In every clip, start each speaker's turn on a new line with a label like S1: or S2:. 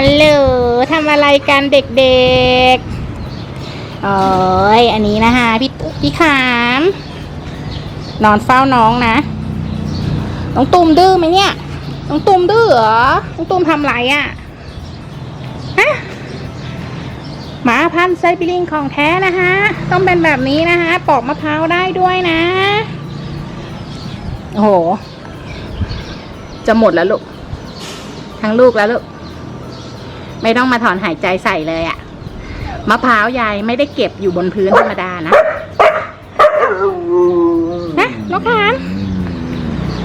S1: ฮัลโหลทำอะไรกันเด็กๆโอ้ยอันนี้นะคะพี่พี่ขาม นอนเฝ้าน้องนะ น้องตูมดื้อไหมเนี่ย น้องตูมดื้อเหรอ น้องตูมทำไรอะ่ะฮะหมาพันธุ์ไซบีเริงของแท้นะคะ ต้องเป็นแบบนี้นะคะปอกมะพร้าวได้ด้วยนะ โอ้โห จะหมดแล้วลูก ทั้งลูกแล้วลูก ไม่ต้องมาถอนหายใจใส่เลยอะมะพร้าวยายไม่ได้เก็บอยู่บนพื้นธรรมดานะฮะน้องขาม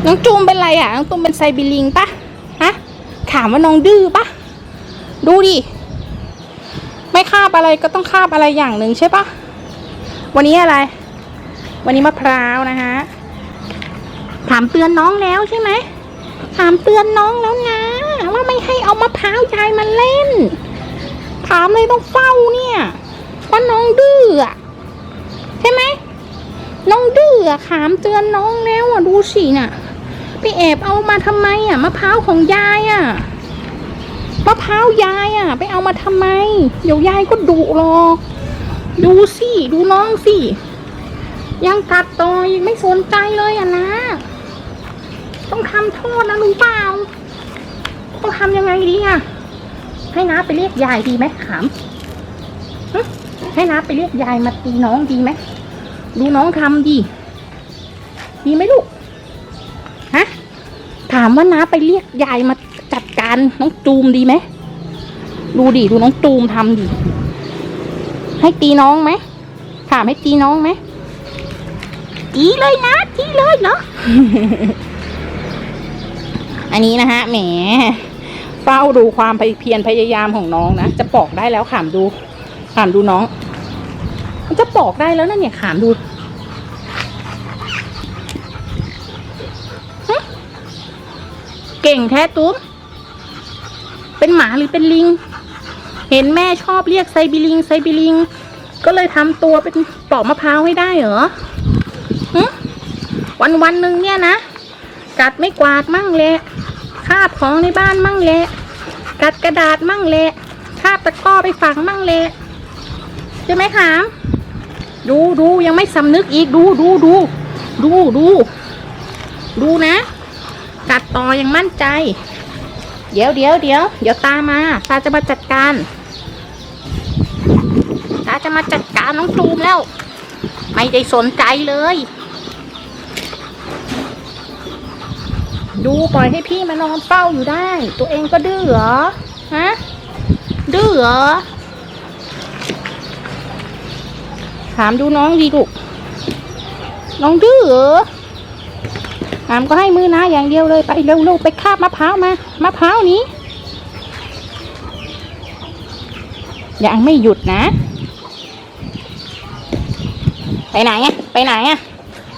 S1: น้องจูมเป็นไรอะน้องจูมเป็นไซบีลิงปะฮะถามว่าน้องดื้อปะดูดิไม่คาบอะไรก็ต้องคาบอะไรอย่างหนึ่งใช่ปะวันนี้อะไร วันนี้มะพร้าวนะคะถามเตือนน้องแล้วใช่ไหมถามเตือนน้องแล้วนะว่าไม่ให้ เอามะพร้าวยายมาเล่น ถามเลยต้องเฝ้าเนี่ยว่าน้องดื้อใช่ไหมน้องดื้ออะถามเตือนน้องแล้วอะดูสิน่ะไปแอบเอามาทำไมอะมะพร้าวของยายอะมะพร้าวยายอะ ไปเอามาทำไม เดี๋ยวยายก็ดุหรอกดูสิดูน้องสิยังกัดต่อยังไม่สนใจเลยอะนะ ต้องทำโทษนะรู้เปล่า ต้องทำยังไงดีอะให้น้าไปเรียกยายดีไหมขามให้น้าไปเรียกยายมาตีน้องดีไหมดูน้องทำดี ดีไหมลูก ฮะ ถามว่าน้าไปเรียกยายมาจัดการน้องจูมดีไหม ดูดิดูน้องจูมทำดิ ให้ตีน้องไหม ถามให้ตีน้องไหมตีเลยนะตีเลยเนาะอันนี้นะฮะแหม เฝ้าดูความเพียรพยายามของน้องนะ จะปอกได้แล้วขามดู ขามดูน้อง มันจะปอกได้แล้วนะเนี่ยขามดูเก่งแท้ตุ้ม เป็นหมาหรือเป็นลิง เห็นแม่ชอบเรียกไซบีลิงไซบีลิง ก็เลยทำตัวเป็นปอกมะพร้าวให้ได้เหรอหวันวันหนึ่งเนี่ยนะ กัดไม่กวาดมั่งแหละ คาบของในบ้านมั่งแหละกัดกระดาษมั่งแหละคาบตะกร้อไปฝังมั่งแหละใช่ไหมขามดูดูยังไม่สำนึกอีกดูดูดูดูดูดูนะ กัดต่อยังมั่นใจ เดี๋ยวเดี๋ยวเดี๋ยวเดี๋ยวตามาตาจะมาจัดการตาจะมาจัดการน้องจูมแล้ว ไม่ได้สนใจเลย ดูปล่อยให้พี่มานอนเฝ้าอยู่ได้ ตัวเองก็ดื้อเหรอ ฮะ ดื้อเหรอ ถามดูน้องดีลูก น้องดื้อเหรอถามก็ให้มือนะอย่างเดียวเลย ไปเร็วๆไปคาบมะพร้าวมามะพร้าวนี้ยังไม่หยุดนะ ไปไหนอะไปไหนอะ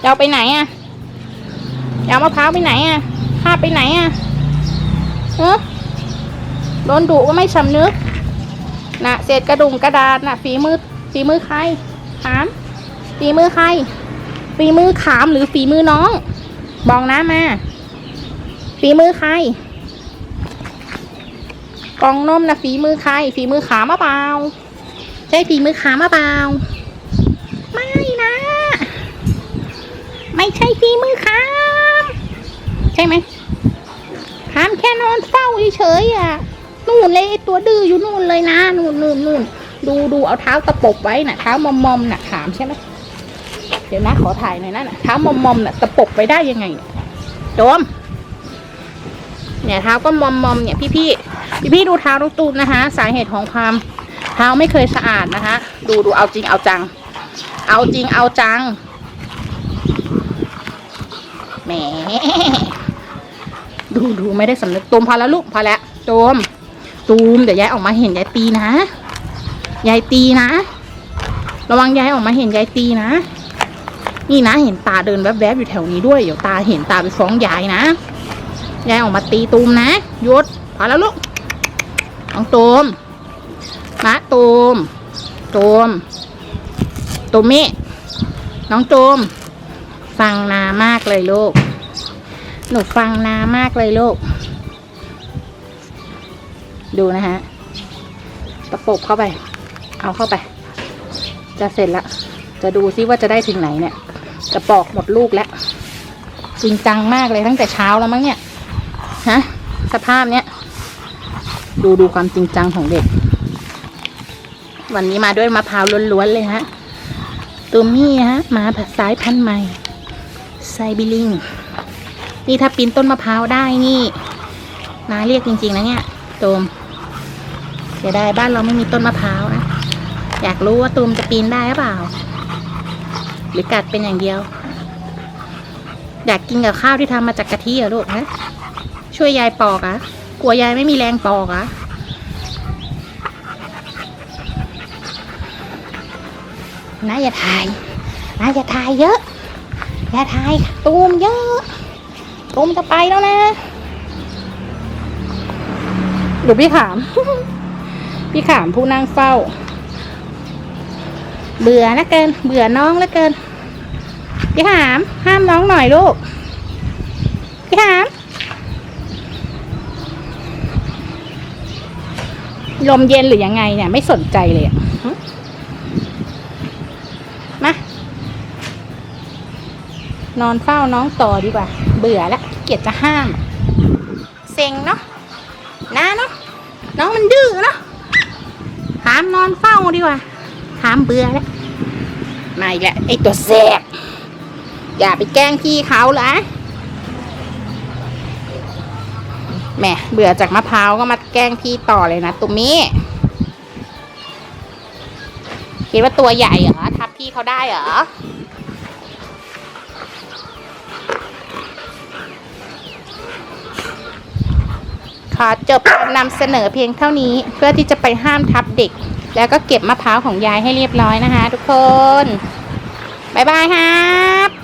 S1: จะเอาไปไหนอะจะเอามะพร้าวไปไหนอะ คาไปไหนอะเออโดนดุก็ไม่สำนึกน่ะเศษกระดุมกระดาษน่ะฝีมือฝีมือใครขามฝีมือใครฝีมือขามหรือฝีมือน้อง บอกนะมาฝีมือใครกล่องนมนะฝีมือใครฝีมือขามมาเปล่าใช่ฝีมือขามมาเปล่าไม่นะ ไม่ใช่ฝีมือขาม ใช่ไหม ขามแค่นอนเฝ้าเฉยๆอะนู่นเลยตัวดื้ออยู่นู่นเลยนะนู่นนู่นนู่นดูดูเอาเท้าตะปบไว้น่ะเท้ามอมมอมน่ะขามใช่ไหมเดี๋ยวนะขอถ่ายหน่อยนะน่ะเท้ามอมมอมน่ะตะปบไว้ได้ยังไงโจมเนี่ยเท้าก็มอมมอมเนี่ยพี่พี่พี่พี่ดูเท้าลูกตูนนะคะ สาเหตุของความเท้าไม่เคยสะอาดนะคะ ดูดูเอาจริงเอาจัง เอาจริงเอาจังแหม ดูดูไม่ได้สำนึกตูมพอแล้วลูกพอแล้วตูมตูมเดี๋ยวยายออกมาเห็นยายตีนะยายตีนะ ระวังยายออกมาเห็นยายตีนะ นี่นะเห็นตาเดินแวบๆอยู่แถวนี้ด้วยเดี๋ยวตาเห็นตาไปฟ้องยายนะยายออกมาตีตูมนะยุดพอแล้วลูกน้องตูมมะตูมตูมตูมมิน้องตูมฟังนามากเลยลูก หนูฟังนามากเลยลูก ดูนะฮะตะปบเข้าไป เอาเข้าไป จะเสร็จละ จะดูซิว่าจะได้ถึงไหนเนี่ย จะปอกหมดลูกแล้วจริงจังมากเลยตั้งแต่เช้าแล้วมั้งเนี่ย ฮะ สภาพเนี้ย ดูดูความจริงจังของเด็ก วันนี้มาด้วยมะพร้าวล้วนๆเลยฮะ ตัวมี่ฮะมาสายพันธุ์ใหม่ไซบิลิง นี่ถ้าปีนต้นมะพร้าวได้นี่นาเรียกจริง ๆ นะเนี่ยโตมเสียดายบ้านเราไม่มีต้นมะพร้าวนะ อยากรู้ว่าตูมจะปีนได้หรือเปล่า หรือกัดเป็นอย่างเดียว อยากกินกับข้าวที่ทำมาจากกะทิเหรอลูกฮะช่วยยายปอกอะกลัวยายไม่มีแรงปอกอะนะอย่าถ่ายนะอย่าถ่ายเยอะ อย่าถ่ายตูมเยอะ ตมจะไปแล้วนะ เดี๋ยวพี่ขาม พี่ขามผู้นั่งเฝ้า เบื่อนะเกิน เบื่อน้องแล้วเกิน พี่ขาม ห้ามน้องหน่อยลูก พี่ขาม ลมเย็นหรือยังไงเนี่ย ไม่สนใจเลยอะมานอนเฝ้าน้องต่อดีกว่า เบื่อแล้วขี้เกียจจะห้าม เซ็งเนาะนะเนาะน้องมันดื้อเนาะถามนอนเฝ้าดีกว่าถามเบื่อแล้วมาอีกแล้วไอตัวแสบอย่าไปแกล้งพี่เขาละแหมเบื่อจากมะพร้าวก็มาแกล้งพี่ต่อเลยนะตุมมี่คิดว่าตัวใหญ่เหรอทับพี่เขาได้เหรอ ขอจบการนำเสนอเพียงเท่านี้ เพื่อที่จะไปห้ามทับเด็ก แล้วก็เก็บมะพร้าวของยายให้เรียบร้อยนะคะ ทุกคน บ๊ายบายครับ